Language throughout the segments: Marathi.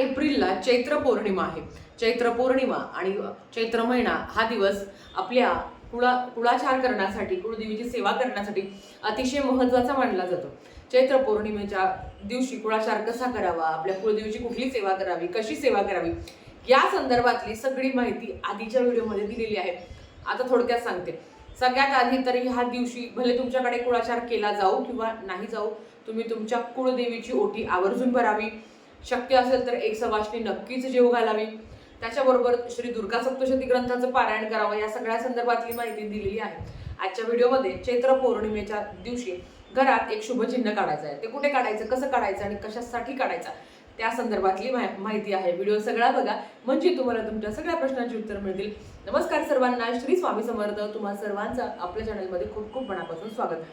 एप्रिलला चैत्र पौर्णिमा आहे. चैत्र पौर्णिमा आणि चैत्र महिना हा दिवस आपल्या कुळा कुळाचार करण्यासाठी कुळदेवीची सेवा करण्यासाठी अतिशय महत्त्वाचा मानला जातो. चैत्र पौर्णिमेच्या दिवशी कुळाचार कसा करावा आपल्या कुळदेवीची कुठली सेवा करावी कशी सेवा करावी या संदर्भातली सगळी माहिती आधीच्या व्हिडिओमध्ये दिलेली आहे. आता थोडक्यात सांगते. सगळ्यात आधी तरी ह्या दिवशी भले तुमच्याकडे कुळाचार केला जाऊ किंवा नाही जाऊ तुम्ही तुमच्या कुळदेवीची ओटी आवर्जून भरावी. शक्य असेल तर एक सवासणी नक्कीच जीव घालावी. त्याच्याबरोबर श्री दुर्गा सप्तशती ग्रंथाचं पारायण करावं या सगळ्या संदर्भातली माहिती दिलेली आहे. आजच्या व्हिडिओमध्ये चैत्र पौर्णिमेच्या दिवशी घरात एक शुभचिन्ह काढायचं आहे. ते कुठे काढायचं कसं काढायचं आणि कशासाठी काढायचं त्या संदर्भातली मा- माहिती आहे. व्हिडिओ सगळा बघा. म्हणजे तुम्हाला तुमच्या सगळ्या प्रश्नांची उत्तर मिळतील. नमस्कार सर्वांना. श्री स्वामी समर्थ. तुम्हा सर्वांचं आपल्या चॅनलमध्ये खूप खूप मनापासून स्वागत.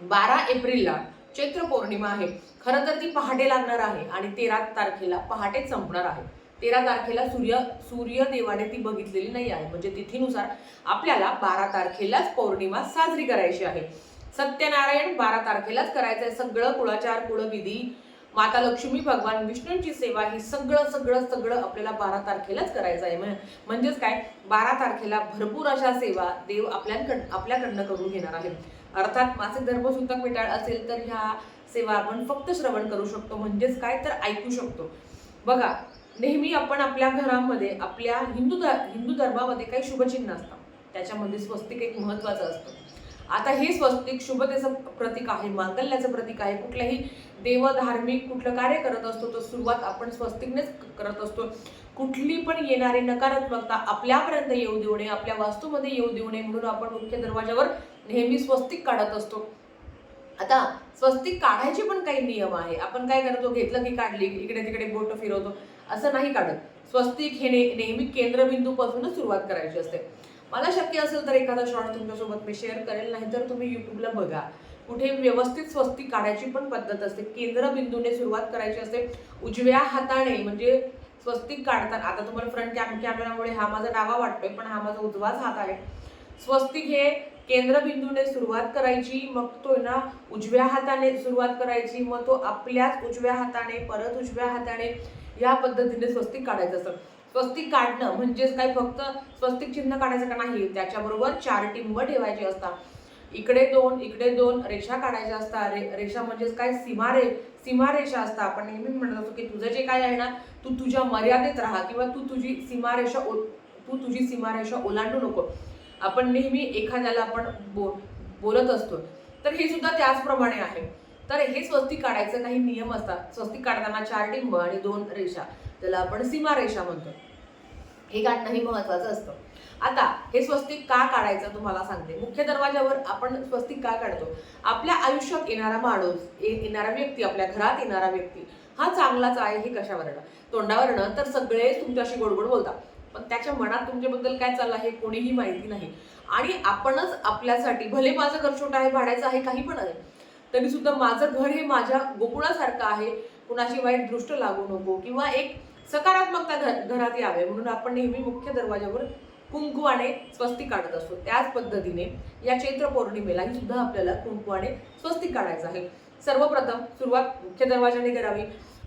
बारा एप्रिलला चैत्र पौर्णिमा आहे. खरं तर ती पहाटे लागणार आहे आणि तेरा तारखेला पहाटेच संपणार आहे. तेरा तारखेला सूर्य सूर्यदेवाने ती बघितलेली नाही आहे. म्हणजे तिथीनुसार आपल्याला बारा तारखेलाच पौर्णिमा साजरी करायची आहे. सत्यनारायण बारा तारखेलाच करायचं आहे सगळं कुळाचार कुळविधी माता लक्ष्मी भगवान विष्णूंची सेवा ही सगळं सगळं सगळं आपल्याला बारा तारखेलाच करायचं आहे. म्हण- म्हणजेच काय? बारा तारखेला भरपूर अशा सेवा देव आपल्याकडं आपल्याकडनं करून घेणार आहे. अर्थात मासिक धर्मसूतक मिटाळ असेल तर ह्या सेवा आपण फक्त श्रवण करू शकतो म्हणजेच काय तर ऐकू शकतो. बघा नेहमी आपण आपल्या घरामध्ये आपल्या हिंदू ध- हिंदू धर्मामध्ये काही शुभचिन्ह असतात त्याच्यामध्ये स्वस्तिक एक महत्त्वाचं असतं. आता हे स्वस्तिक शुभतेचं प्रतीक आहे मांगल्याचं प्रतीक आहे. कुठल्याही देवधार्मिक कुठलं कार्य करत असतो तर सुरुवात आपण स्वस्तिकनेच करत असतो. कुठली पण येणारी नकारात्मकता आपल्यापर्यंत येऊ देऊ नये आपल्या वास्तूमध्ये येऊ देऊ नये म्हणून आपण मुख्य दरवाजावर नेहमी स्वस्तिक काढत असतो. आता स्वस्तिक काढायचे पण काही नियम आहे. आपण काय करतो घेतलं की काढली इकडे तिकडे बोट फिरवतो असं नाही काढत. स्वस्तिक हे ने- नेहमी केंद्रबिंदूपासूनच सुरुवात करायची असते. मला शक्य असेल तर एखादा शॉर्ट तुमच्यासोबत मी शेअर करेल नाहीतर तुम्ही यूट्यूबला बघा. कुठे व्यवस्थित स्वस्तिक काढायची पण पद्धत असते. केंद्रबिंदूने सुरुवात करायची असते. उजव्या हाताने म्हणजे स्वस्तिक काढताना आता तुम्हाला फ्रंट कॅम कॅमेरामुळे हा माझा डावा वाटतोय पण हा माझा उजवाच हात आहे. स्वस्तिक हे केंद्रबिंदूने सुरुवात करायची मग तो ना उजव्या हाताने सुरुवात करायची मग तो आपल्याच उजव्या हाताने परत उजव्या हाताने या पद्धतीने स्वस्तिक काढायचं असतं. स्वस्तिक काढणं म्हणजेच काय? फक्त स्वस्तिक चिन्ह काढायचं का नाही? त्याच्याबरोबर चार टिंब ठेवायचे असतात. इकडे दोन इकडे दोन रेषा काढायच्या असतात. रे रेषा म्हणजेच काय? सीमारे सीमारेषा असतात. आपण नेहमी म्हणत असतो की तुझं जे काय आहे ना तू तुझ्या मर्यादेत राहा किंवा तू तुझी सीमारेषा ओ तू तुझी सीमारेषा ओलांडू नको. आपण नेहमी एखाद्याला आपण बो बोलत असतो. तर हे सुद्धा त्याचप्रमाणे आहे. तर हे स्वस्तिक काढायचं काही नियम असतात. स्वस्तिक काढताना चार टिंब आणि दोन रेषा. त्याला आपण सीमारेषा म्हणतो. हे काढणं हे महत्वाचं असतं. आता हे स्वस्तिक का काढायचं तुम्हाला सांगते. मुख्य दरवाजावर आपण स्वस्तिक का काढतो? आपल्या आयुष्यात येणारा माणूस येणारा व्यक्ती आपल्या घरात येणारा व्यक्ती हा चांगलाच आहे हे कशावरनं? तोंडावरनं? तर सगळे तुमच्याशी गोडगोड बोलतात. पण त्याच्या मनात तुमच्याबद्दल काय चाललं आहे कोणीही माहिती नाही. आणि आपणच आपल्यासाठी भले माझं घर छोटं आहे भाड्याचं आहे काही पण आहे तरी सुद्धा माझं घर हे माझ्या गोकुळासारखं आहे. कुणाची वाईट दृष्ट लागू नको किंवा एक सकारात्मकता घर घरात यावे. म्हणून आपण नेहमी मुख्य दरवाजावर कुंकुवाने स्वस्तिक काढत असतो. त्याच पद्धतीने या चैत्र पौर्णिमेला ही सुद्धा आपल्याला कुंकुवाने स्वस्तिक काढायचं आहे. सर्वप्रथम सुरुवात मुख्य दरवाजाने करावी.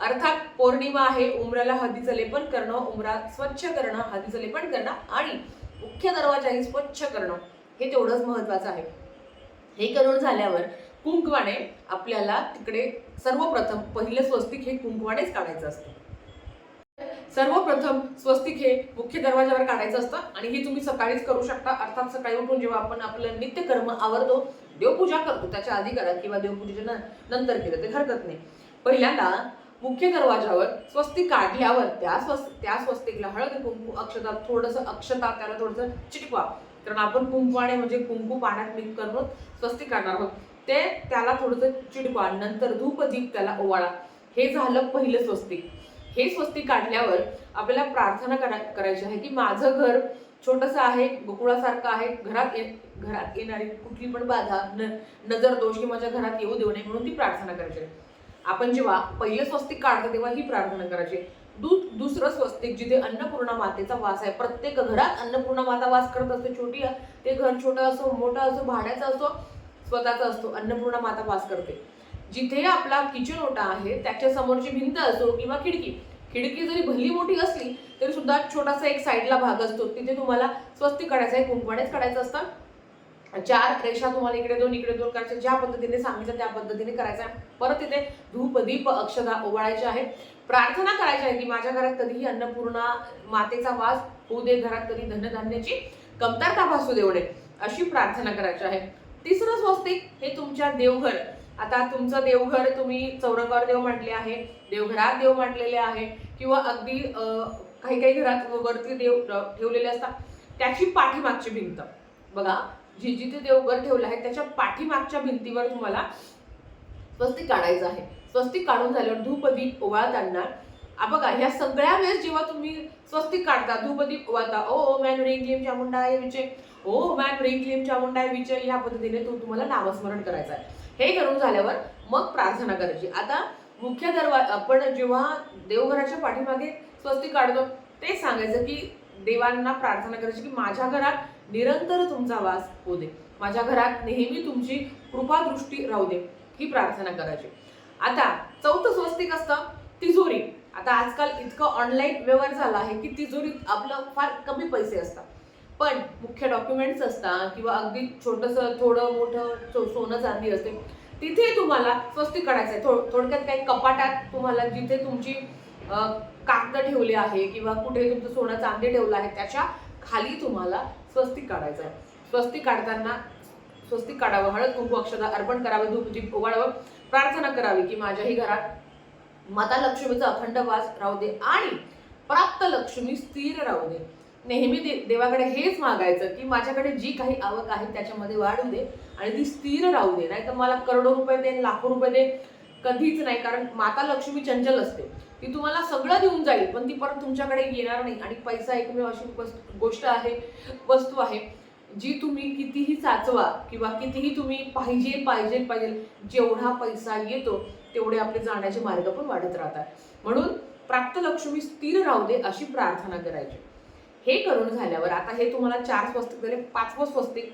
अर्थात पौर्णिमा आहे उमराला हळदीचं लेपन करणं उमरा स्वच्छ करणं हळदीचं लेपन करणं आणि मुख्य दरवाजाही स्वच्छ करणं. हे तेवढंच महत्वाचं आहे. हे करून झाल्यावर कुंकवाने आपल्याला तिकडे सर्वप्रथम पहिलं स्वस्तिक हे कुंकवानेच काढायचं असतं. सर्वप्रथम स्वस्तिक हे मुख्य दरवाजावर काढायचं असतं आणि हे तुम्ही सकाळीच करू शकता. अर्थात सकाळी उठून जेव्हा आपण आपलं नित्यकर्म आवरतो देवपूजा करतो त्याच्या आधी करा किंवा देवपूजेच्या नंतर केलं ते हरकत नाही. पहिल्यांदा मुख्य दरवाजावर स्वस्तिक काढल्यावर त्या स्वस्त त्या स्वस्तिकला हळद कुंकू अक्षता थोडंसं अक्षता त्याला थोडंसं चिटकवा. कारण आपण कुंकवाने म्हणजे कुंकू पाण्यात मिक्स करून स्वस्तिक काढणार आहोत. ते त्याला थोडंसं चिटकवा. नंतर धूप दीप त्याला ओवाळा. हे झालं पहिलं स्वस्तिक. हे स्वस्तिक काढल्यावर आपल्याला प्रार्थना करा करायची आहे की माझं घर छोटंसं आहे गोकुळासारखं आहे घरात ये घरात येणारी कुठली पण बाधा न नजर दोष की माझ्या घरात येऊ देऊ नये म्हणून ती प्रार्थना करायची आहे. आपण जेव्हा पहिलं स्वस्तिक काढतो तेव्हा ही प्रार्थना करायची. दु दुसरं स्वस्तिक जिथे अन्नपूर्णा मातेचा वास आहे. प्रत्येक घरात अन्नपूर्णा माता वास करत असते. छोटी ते घर छोटं असो मोठं असो भाड्याचं असो स्वतःचा असतो. अन्नपूर्णा माता वास करते. जिथे आपला किचन ओटा आहे त्याच्या समोरची भिंत असो किंवा खिडकी खिडकी जरी भली मोठी असली तरी सुद्धा छोटासा एक साईडला भाग असतो. तिथे तुम्हाला स्वस्तिक काढायचं आहे कुंकवानेच काढायचं असतं. चार रेषा तुम्हाला इकडे दोन इकडे दोन करायचे. ज्या पद्धतीने सांगितलं त्या पद्धतीने करायचं आहे. परत तिथे धूप दीप अक्षदा ओवाळायचे आहे प्रार्थना करायची आहे की माझ्या घरात कधीही अन्नपूर्णा मातेचा वास होऊ दे घरात कधी धनधान्याची कमतरता भासू देऊ नये अशी प्रार्थना करायची आहे. तिसरं स्वस्तिक हे तुमच्या देवघर. आता तुमचं देवघर तुम्ही चौरंगावर देव मांडले आहे देवघरात देव मांडलेले आहे किंवा अगदी काही काही घरात वरती देव ठेवलेले असतात. त्याची पाठीमागची भिंत. बघा जी जिथे देवघर ठेवलं आहे त्याच्या पाठीमागच्या भिंतीवर तुम्हाला स्वस्तिक काढायचं आहे. स्वस्तिक काढून झाल्यावर धूपदीप ओवाळताना आ बघा ह्या सगळ्या वेळेस जेव्हा तुम्ही स्वस्तिक काढता धूपदीप ओवाळता ओ मॅन ह्रीं क्लीम चामुंडाय विचे ओ मॅन रिंग क्लीम चामुंडाय विचे ह्या पद्धतीने तो तुम्हाला नामस्मरण करायचं आहे. हे करून झाल्यावर मग प्रार्थना करायची. आता मुख्य दरवा आपण जेव्हा देवघराच्या पाठीमागे स्वस्तिक काढतो ते सांगायचं की देवांना प्रार्थना करायची की माझ्या घरात निरंतर तुमचा वास होऊ दे. माझ्या घरात नेहमी तुमची कृपादृष्टी राहू दे ही प्रार्थना करायची. आता चौथं स्वस्तिक असतं तिजोरी. आता आजकाल इतकं ऑनलाईन व्यवहार झाला आहे की तिजोरीत आपलं फार कमी पैसे असतात. पण मुख्य डॉक्युमेंट्स असतात किंवा अगदी छोटंसं थोडं मोठं सोनं चांदी असते तिथे तुम्हाला स्वस्तिक काढायचं आहे थो- थोडक्यात काही कपाटात तुम्हाला जिथे तुमची कागद ठेवली आहे किंवा कुठे तुमचं सोनं चांदी ठेवलं आहे त्याच्याखाली तुम्हाला स्वस्तिक काढायचं. आहे स्वस्तिक काढताना स्वस्तिक काढावं हळद कुंकू अक्षता अर्पण करावे धूपदीप ओवाळावं प्रार्थना करावी की माझ्याही घरात माता लक्ष्मीचा अखंड वास राहू दे आणि प्राप्त लक्ष्मी स्थिर राहू दे. नेहमी दे देवाकडे हेच मागायचं की माझ्याकडे जी काही आवक आहे त्याच्यामध्ये वाढू दे आणि ती स्थिर राहू दे. नाही तर मला करोडो रुपये दे लाखो रुपये दे कधीच नाही कारण माता लक्ष्मी चंचल असते. ती तुम्हाला सगळं देऊन जाईल पण ती परत तुमच्याकडे येणार नाही. आणि पैसा एकमेव अशी गोष्ट आहे वस्तू आहे जी तुम्ही कितीही साचवा किंवा कितीही तुम्ही पाहिजे पाहिजे पाहिजे जेवढा पैसा येतो तेवढे आपले जाण्याचे मार्ग पण वाढत राहतात. म्हणून प्राप्त लक्ष्मी स्थिर राहू दे अशी प्रार्थना करायची. हे करून झाल्यावर आता हे तुम्हाला चार स्वस्तिक झाले पाचवं स्वस्तिक.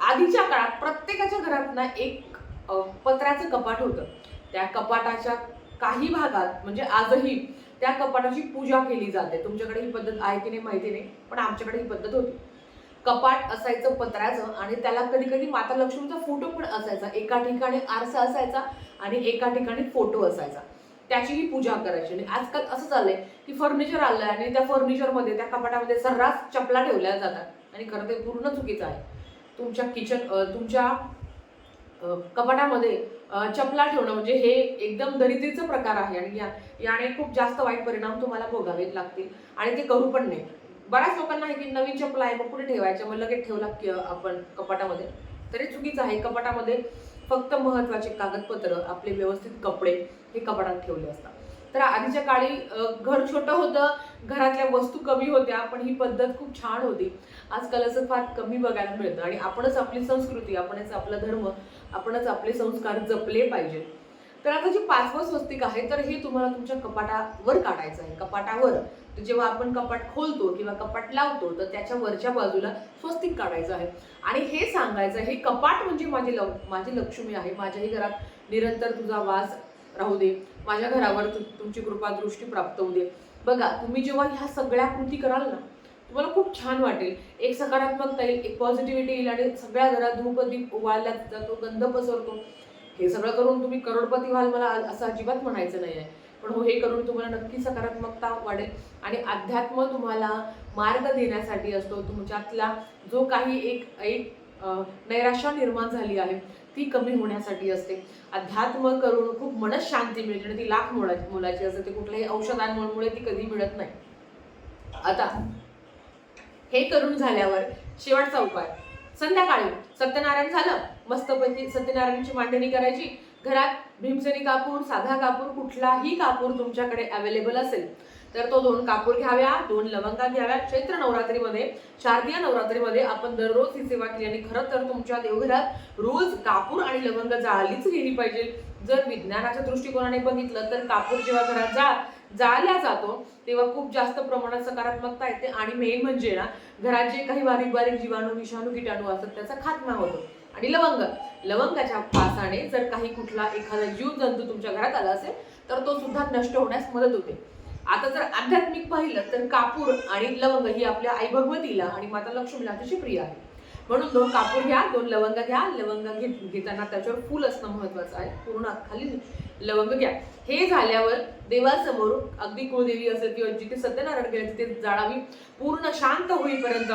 आधीच्या काळात प्रत्येकाच्या घरात ना एक पत्राचं पत्र्याचं कपाट होतं. त्या कपाटाच्या काही भागात म्हणजे आजही त्या कपाटाची पूजा केली जाते. तुमच्याकडे ही पद्धत आहे की नाही माहिती नाही पण आमच्याकडे ही पद्धत होती. कपाट असायचं पत्र्याचं आणि त्याला कधी कधी माता लक्ष्मीचा फोटो पण असायचा. एका ठिकाणी आरसा असायचा आणि एका ठिकाणी फोटो असायचा. त्याचीही पूजा करायची. आणि आजकाल असं झालंय की फर्निचर आलंय आणि त्या फर्निचरमध्ये त्या कपाटामध्ये सर्रास चपला ठेवल्या जातात. आणि खरं ते पूर्ण चुकीचं आहे. तुमच्या किचन तुमच्या कपाटामध्ये चपला ठेवणं म्हणजे हे एकदम दरिद्रीचं प्रकार आहे आणि या याने खूप जास्त वाईट परिणाम तुम्हाला भोगावेच लागतील. आणि ते करू पण नाही बऱ्याच लोकांना आहे की नवीन चपला आहे मग कुठे ठेवायच्या मग लगेच ठेवला की आपण कपाटामध्ये. तरी चुकीचं आहे. कपाटामध्ये फक्त महत्त्वाचे कागदपत्र आपले व्यवस्थित कपडे हे कपाटात ठेवले असतात. तर आधीच्या काळी घर छोटं होतं घरातल्या वस्तू कमी होत्या पण ही पद्धत खूप छान होती. आजकाल असं फार कमी बघायला मिळतं आणि आपणच आपली संस्कृती आपणच आपला धर्म आपणच आपले संस्कार जपले पाहिजे. तर आता जे पाचवं स्वस्तिक आहे तर हे तुम्हाला तुमच्या कपाटावर काढायचं आहे. कपाटावर तर जेव्हा आपण कपाट खोलतो किंवा कपाट लावतो तर त्याच्या वरच्या बाजूला स्वस्तिक काढायचं आहे. आणि हे सांगायचं हे कपाट म्हणजे माझी लव माझी लक्ष्मी आहे. माझ्याही घरात निरंतर तुझा वास राहू दे. माझ्या घरावर तुमची कृपा दृष्टी प्राप्त होऊ दे. बघा तुम्ही जेव्हा ह्या सगळ्या कृती कराल ना तुम्हाला खूप छान वाटेल. एक सकारात्मकता येईल एक पॉझिटिव्हिटी येईल आणि सगळ्या घरात धूपदीप दीप जातो गंध पसरतो. हे सगळं करून तुम्ही करोडपती व्हाल मला असं अजिबात म्हणायचं नाही आहे पण हो हे करून तुम्हाला नक्की सकारात्मकता वाढेल आणि अध्यात्म तुम्हाला मार्ग देण्यासाठी असतो. तुमच्यातला जो काही एक एक नैराशा निर्माण झाली आहे ती कमी होण्यासाठी असते. अध्यात्म करून खूप मनस शांती मिळते आणि ती लाख मोला मुलाची असते. ती कुठल्याही औषधांमुळे ती कधी मिळत नाही. आता हे करून झाल्यावर शेवटचा उपाय. संध्याकाळी सत्यनारायण झालं मस्तपैकी सत्यनारायणची मांडणी करायची. घरात भीमसेनी कापूर साधा कापूर कुठलाही कापूर तुमच्याकडे अवेलेबल असेल तर तो दोन कापूर घ्याव्या दोन लवंगा घ्याव्या. चैत्र नवरात्रीमध्ये शारदीय नवरात्रीमध्ये आपण दररोज ही सेवा केली आणि खरं तर तुमच्या देवघरात रोज कापूर आणि लवंग जाळलीच गेली पाहिजे. जर विज्ञानाच्या दृष्टिकोनाने बघितलं तर कापूर जेव्हा घरात जाळ जाळल्या जातो तेव्हा खूप जास्त प्रमाणात सकारात्मकता येते. आणि मेन म्हणजे ना घरात जे काही बारीक बारीक जीवाणू विषाणू किटाणू असतात त्याचा खात्मा होतो. आणि लवंग लवंगाच्या पासाने जर काही कुठला एखादा जीव जंतू तुमच्या घरात आला असेल तर तो सुद्धा नष्ट होण्यास मदत होते. आता जर आध्यात्मिक पाहिलं तर कापूर आणि लवंग ही आपल्या आई भगवतीला आणि माता लक्ष्मीला अतिशय प्रिय आहे. म्हणून दोन कापूर घ्या दोन लवंग घ्या. लवंग घेत घेताना त्याच्यावर फुल असणं महत्वाचं आहे. पूर्ण खाली लवंग घ्या. हे झाल्यावर देवासमोर अगदी कुळदेवी असेल किंवा जिथे सत्यनारायण गेले तिथे जाळावी पूर्ण शांत होईपर्यंत.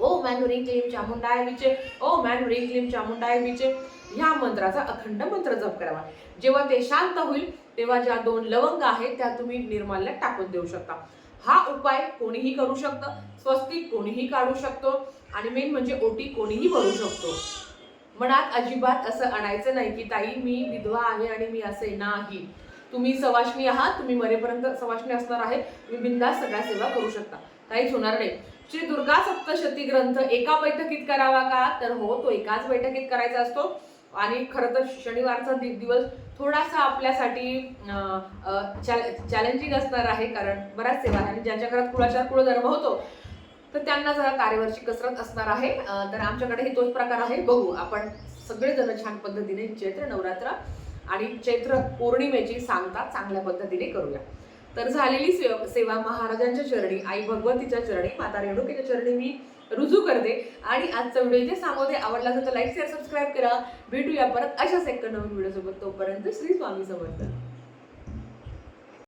ओ मॅन क्लीम चामुंडाय विचे ओ मॅन ह्रीं क्लीम चामुंडाय विचे ह्या मंत्राचा अखंड मंत्र जप करावा. जेव्हा ते शांत होईल तेव्हा ज्या दोन लवंग आहेत त्या तुम्ही निर्माल्यात टाकून देऊ शकता. हा उपाय कोणीही करू शकतं स्वस्तिक कोणीही काढू शकतो आणि मेन म्हणजे ओटी कोणीही भरू शकतो. मनात अजिबात असं आणायचं नाही की ताई मी विधवा आहे आणि मी असे नाही. तुम्ही सवाशणी आहात तुम्ही मरेपर्यंत सवाशणी असणार आहे तुम्ही बिंदास सगळ्या सेवा करू शकता. काहीच होणार नाही. श्री दुर्गा सप्तशती ग्रंथ एका बैठकीत करावा का? तर हो तो एकाच बैठकीत करायचा असतो. आणि खरं तर शनिवारचा दि- दिवस थोडासा आपल्यासाठी चॅलेंजिंग असणार आहे कारण बऱ्याच सेवा आणि ज्यांच्या घरात कुळाचार कुळधर्म होतो तर त्यांना जरा तारेवरची कसरत असणार आहे. तर आमच्याकडे तोच प्रकार आहे. बघू आपण सगळेजण छान पद्धतीने चैत्र नवरात्र आणि चैत्र पौर्णिमेची सांगता चांगल्या पद्धतीने करूया. तर झालेली सेवा सेवा महाराजांच्या चरणी आई भगवतीच्या चरणी माता रेणुकेच्या चरणी मी रुजू करते. आणि आजचा व्हिडिओ इथे सांगते आवडला तर लाईक शेअर सबस्क्राईब करा. भेटूया परत अशाच एक नवीन व्हिडिओसोबत. तोपर्यंत श्री स्वामी समर्थ.